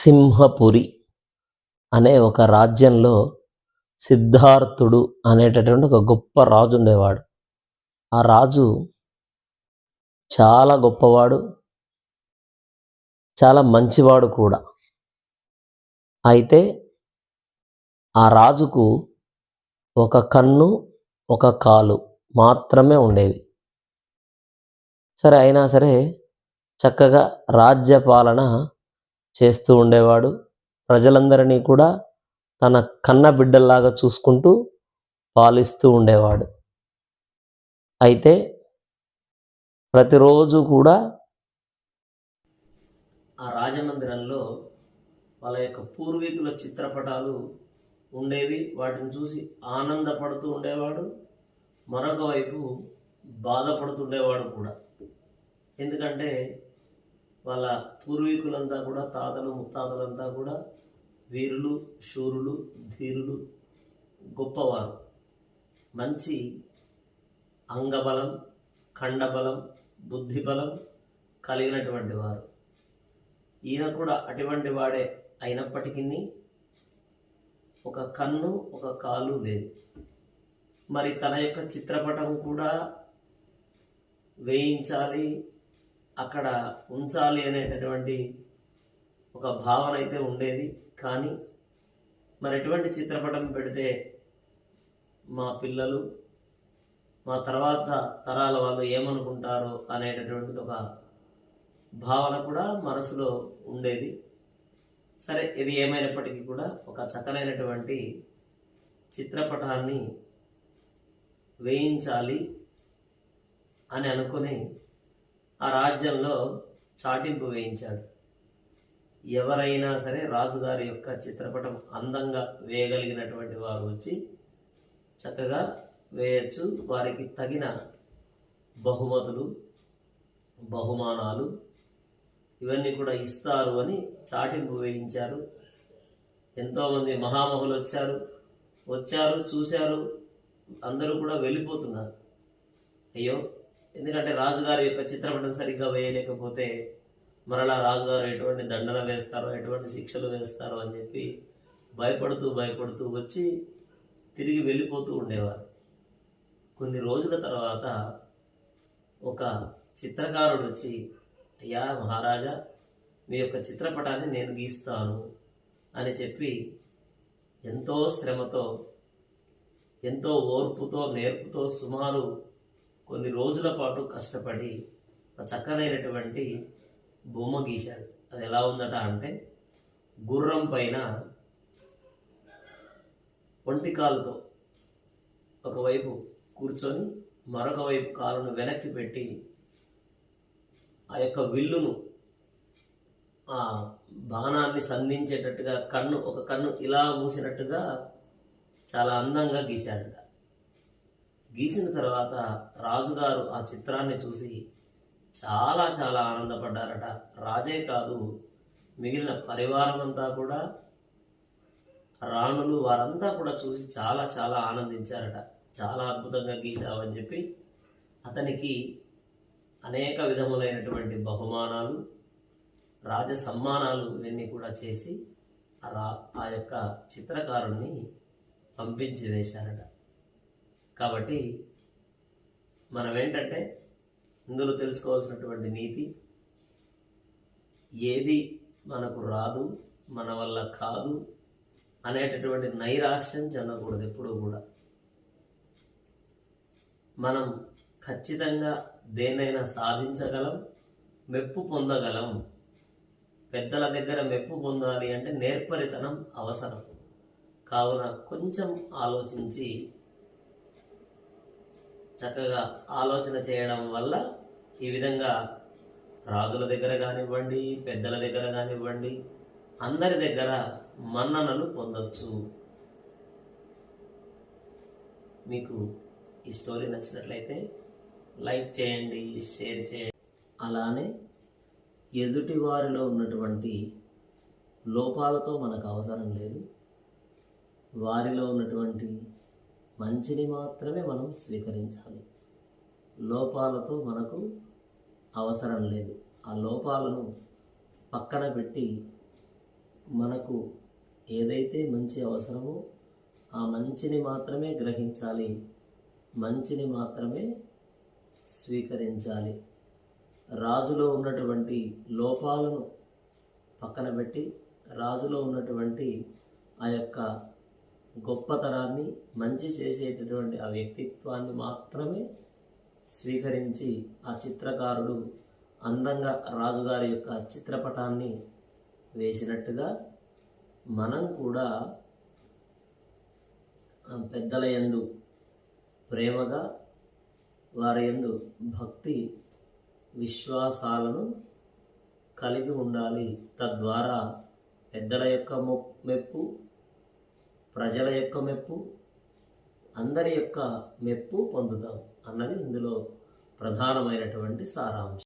సింహపురి అనే ఒక రాజ్యంలో సిద్ధార్థుడు అనేటటువంటి ఒక గొప్ప రాజు ఉండేవాడు. ఆ రాజు చాలా గొప్పవాడు చాలా మంచివాడు కూడా. అయితే ఆ రాజుకు ఒక కన్ను ఒక కాలు మాత్రమే ఉండేవి. సరే అయినా సరే చక్కగా రాజ్యపాలన చేస్తూ ఉండేవాడు. ప్రజలందరినీ కూడా తన కన్న బిడ్డల్లాగా చూసుకుంటూ పాలిస్తూ ఉండేవాడు. అయితే ప్రతిరోజు కూడా ఆ రాజమందిరంలో వాళ్ళ యొక్క పూర్వీకుల చిత్రపటాలు ఉండేవి. వాటిని చూసి ఆనందపడుతూ ఉండేవాడు. మరొక వైపు బాధపడుతుండేవాడు కూడా. ఎందుకంటే వాళ్ళ పూర్వీకులంతా కూడా తాతలు ముత్తాతలంతా కూడా వీరులు శూరులు ధీరులు గొప్పవారు. మంచి అంగబలం ఖండబలం బుద్ధిబలం కలిగినటువంటి వారు. ఈయన కూడా అటువంటి వాడే అయినప్పటికీ ఒక కన్ను ఒక కాలు లేదు. మరి తన యొక్క చిత్రపటం కూడా వేయించాలి అక్కడ ఉంచాలి అనేటటువంటి ఒక భావన అయితే ఉండేది. కానీ మరి ఎటువంటి చిత్రపటం పెడితే మా పిల్లలు మా తర్వాత తరాల వాళ్ళు ఏమనుకుంటారో అనేటటువంటిది ఒక భావన కూడా మనసులో ఉండేది. సరే ఇది ఏమైనప్పటికీ కూడా ఒక చక్కనైనటువంటి చిత్రపటాన్ని వేయించాలి అని అనుకుని ఆ రాజ్యంలో చాటింపు వేయించాడు. ఎవరైనా సరే రాజుగారి యొక్క చిత్రపటం అందంగా వేయగలిగినటువంటి వారు వచ్చి చక్కగా వేయచ్చు. వారికి తగిన బహుమతులు బహుమానాలు ఇవన్నీ కూడా ఇస్తారు అని చాటింపు వేయించారు. ఎంతోమంది మహామహులు వచ్చారు. వచ్చారు చూశారు. అందరూ కూడా వెళ్ళిపోతున్నారు. అయ్యో ఎందుకంటే రాజుగారి యొక్క చిత్రపటం సరిగ్గా వేయలేకపోతే మరలా రాజుగారు ఎటువంటి దండన వేస్తారో ఎటువంటి శిక్షలు వేస్తారో అని చెప్పి భయపడుతూ భయపడుతూ వచ్చి తిరిగి వెళ్ళిపోతూ ఉండేవారు. కొన్ని రోజుల తర్వాత ఒక చిత్రకారుడు వచ్చి అయ్యా మహారాజా మీ యొక్క చిత్రపటాన్ని నేను గీస్తాను అని చెప్పి ఎంతో శ్రమతో ఎంతో ఓర్పుతో నేర్పుతో సుమారు కొన్ని రోజుల పాటు కష్టపడి ఒక చక్కనైనటువంటి బొమ్మ గీశాడు. అది ఎలా ఉందట అంటే గుర్రం పైన ఒంటి కాలుతో ఒకవైపు కూర్చొని మరొక వైపు కాలును వెనక్కి పెట్టి ఆ యొక్క విల్లును ఆ బాణాన్ని సంధించేటట్టుగా కన్ను ఒక కన్ను ఇలా మూసినట్టుగా చాలా అందంగా గీశాడట. గీసిన తర్వాత రాజుగారు ఆ చిత్రాన్ని చూసి చాలా చాలా ఆనందపడ్డారట. రాజే కాదు మిగిలిన పరివారం అంతా కూడా రాణులు వారంతా కూడా చూసి చాలా చాలా ఆనందించారట. చాలా అద్భుతంగా గీశావని చెప్పి అతనికి అనేక విధములైనటువంటి బహుమానాలు రాజ సమ్మానాలు ఇవన్నీ కూడా చేసి ఆ రా ఆ యొక్క చిత్రకారుణ్ణి పంపించి వేశారట. కాబట్టి మనం ఏంటంటే ఇందులో తెలుసుకోవాల్సినటువంటి నీతి ఏది మనకు రాదు మన వల్ల కాదు అనేటటువంటి నైరాశ్యం చెందకూడదు ఎప్పుడూ కూడా. మనం ఖచ్చితంగా దేనైనా సాధించగలం మెప్పు పొందగలం. పెద్దల దగ్గర మెప్పు పొందాలి అంటే నేర్పరితనం అవసరం. కావున కొంచెం ఆలోచించి చక్కగా ఆలోచన చేయడం వల్ల ఈ విధంగా రాజుల దగ్గర కానివ్వండి పెద్దల దగ్గర కానివ్వండి అందరి దగ్గర మన్ననలు పొందొచ్చు. మీకు ఈ స్టోరీ నచ్చినట్లయితే లైక్ చేయండి షేర్ చేయండి. అలానే ఎదుటి వారిలో ఉన్నటువంటి లోపాలతో మనకు అవసరం లేదు. వారిలో ఉన్నటువంటి మంచిని మాత్రమే మనం స్వీకరించాలి. లోపాలతో మనకు అవసరం లేదు. ఆ లోపాలను పక్కన పెట్టి మనకు ఏదైతే మంచి అవసరమో ఆ మంచిని మాత్రమే గ్రహించాలి. మంచిని మాత్రమే స్వీకరించాలి. రాజులో ఉన్నటువంటి లోపాలను పక్కన పెట్టి రాజులో ఉన్నటువంటి ఆ యొక్క గొప్పతనాన్ని మంచి చేసేటటువంటి ఆ వ్యక్తిత్వాన్ని మాత్రమే స్వీకరించి ఆ చిత్రకారుడు అందంగా రాజుగారి యొక్క చిత్రపటాన్ని వేసినట్టుగా మనం కూడా పెద్దల యందు ప్రేమగా వారి యందు భక్తి విశ్వాసాలను కలిగి ఉండాలి. తద్వారా పెద్దల యొక్క మొ- మెప్పు ప్రజల యొక్క మెప్పు అందరి యొక్క మెప్పు పొందుతాం అన్నది ఇందులో ప్రధానమైనటువంటి సారాంశం.